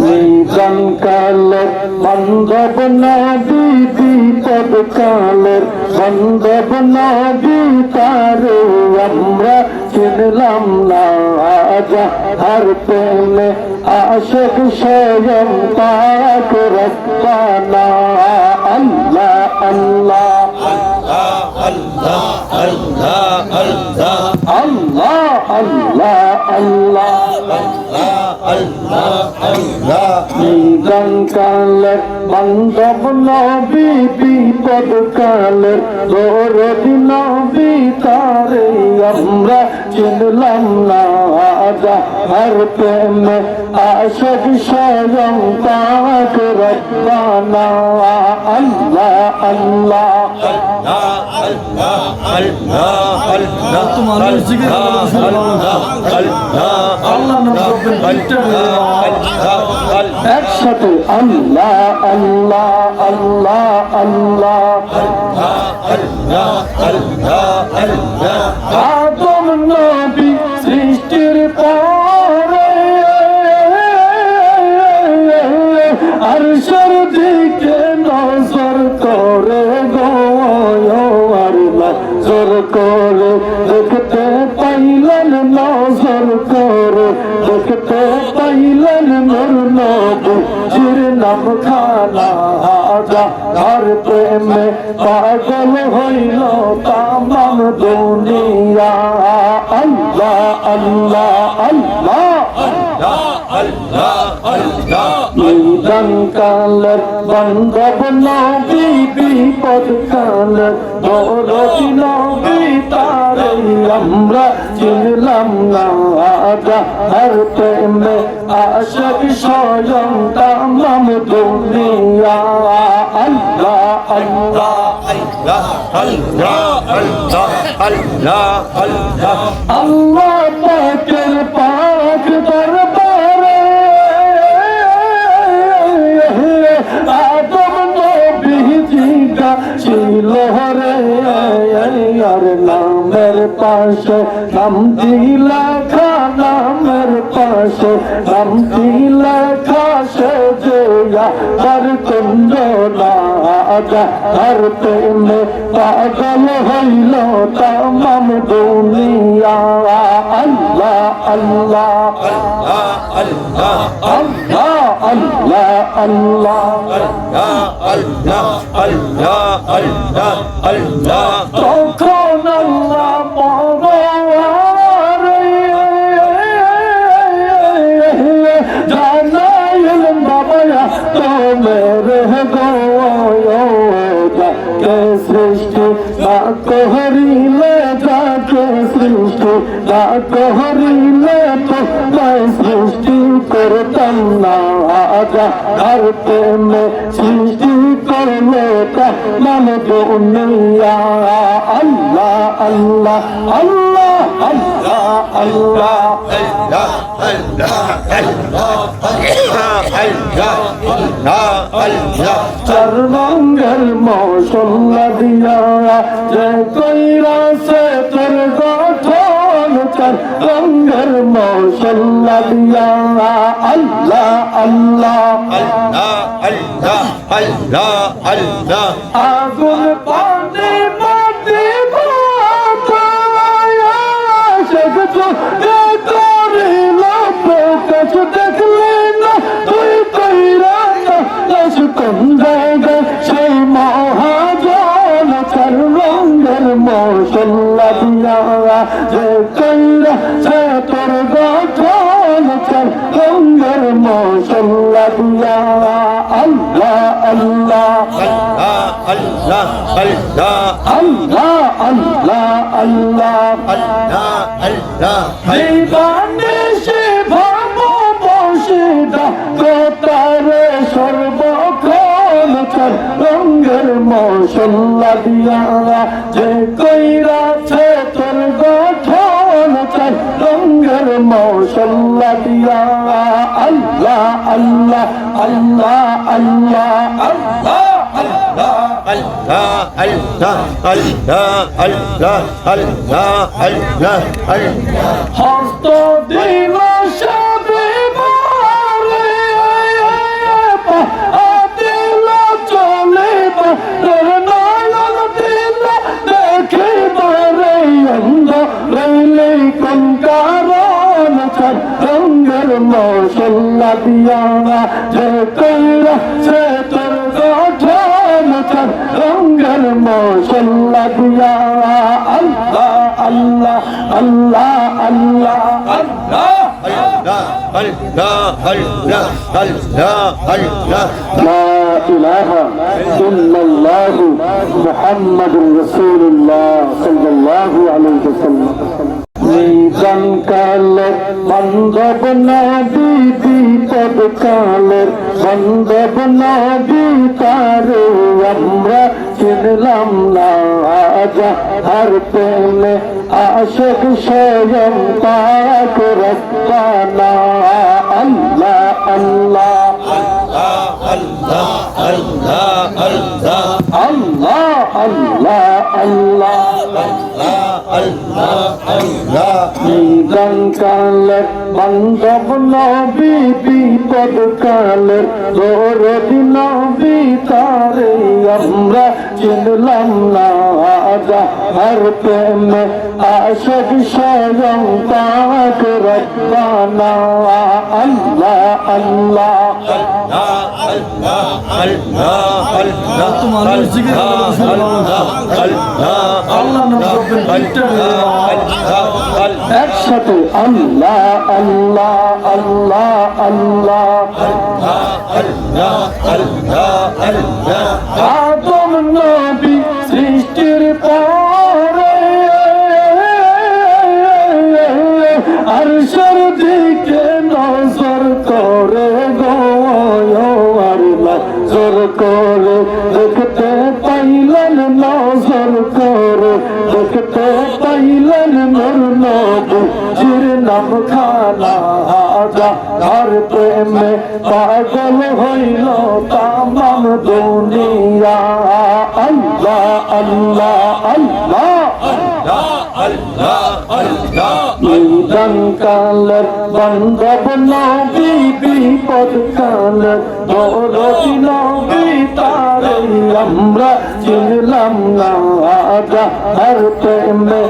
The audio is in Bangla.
নিজান কালের বান্ধব নদী বিপদ কালের বান্ধব নদী তারে আমরা চিনলাম না। আর প্রেমে আশেক স্বয়ং পাক রব্বানা। আল্লাহ আল্লাহ। আল্লাহ আল্লাহ আল্লাহ। নিদান কালের বান্ধব নবী বিপদ কালের দরদ নবী তারে আমরা চিনলাম না। আর প্রেমে আশক স্বয়ং পাক রব্বানা। আল্লাহ আল্লাহ। তোমার আল্লাহ। আল্লাহ আল্লাহ আল্লাহ। আল্লাহ আল্লাহ আল্লাহ। নজর করে। দেখতে পাইলেন নূর নবীর নাম খানা আর প্রেমে পাগল হইল তামাম দুনিয়া। আল্লাহ আল্লাহ আল্লাহ। নিদান কালের বান্ধব নবী বিপদ কালের দরদি নবী তারে আমরা চিনলাম না। আর প্রেমে আশক স্বয়ং তামাম দুনিয়া। আল্লাহ আল্লাহ আল্লাহ আল্লাহ আল্লাহ আল্লাহ পাকের পাক নামের পাশে নাম দিলা খা নামের পাশে নাম দিলা খা সে জয়া হর কুঞ্জ না হর প্রেমে পাগল হইল তামাম দুনিয়া আল্লাহ আল্লাহ আল্লাহ আল্লাহ আল্লাহ তখন সৃষ্টি না ডাক সৃষ্টি না দুনিয়া আল্লাহ আল্লাহ আল্লাহ আল্লাহ আল্লাহ চার রঙের মৌসল্লা দিয়া। যে কইরা সে তোর গঠন চার মৌসল্লা আল্লাহ আল্লাহ আল্লাহ আগুন আল্লাহ আল্লাহ আল্লাহ আল্লাহ জীবনে সে ভাব বসিদা কোতারে সর্বক্ষণ চার রঙের মৌসল্লা দিয়া যে কইরাছে তোর গঠন চার রঙের মৌসল্লা দিয়া আল্লাহ আল্লাহ আল্লাহ আল্লাহ আল্লাহ হস্ত দিবস রঙ্গের মশল্লা দিয়া যে কৈরা সে তো রঙ্গের মশলা দিয়া আল্লাহ আল্লাহ আল্লাহ আল্লাহ আল্লাহ لا إله إلا الله محمد رسول الله صلى الله عليه وسلم নিজান কালের বন্ধব নদী বিপদ কালের বন্ধব নদী তারে আমরা চিনলাম না। আজা হার প্রেমে আশেক স্বয়ং পাক রব্বানা কালের বান্ধব নবী বিপদ কালের দৌরদি নবী তারে আমরা চিনলাম না। আজা হর প্রেমে আশক স্বয়ং পাক রব্বানা আল্লাহ আল্লাহ। জিজ্ঞেস আল্লাহ একটা একসাথে আল্লাহ আল্লাহ আল্লাহ আল্লাহ। আদম নবী সৃষ্টির পরে আরশের দিকে নজর নজর করে দেখতে পাইলেন নজর করে দেখতে পাইলেন মোর নবীর নাম খানা যার প্রেমে পাগল হইল তামাম দুনিয়া। আল্লাহ আল্লাহ আল্লাহ। নিদান কালের বান্ধব নবী, বিপদ কালের দৌরতি নবী, তারে আমরা চিনলাম না। আজা হর প্রেমে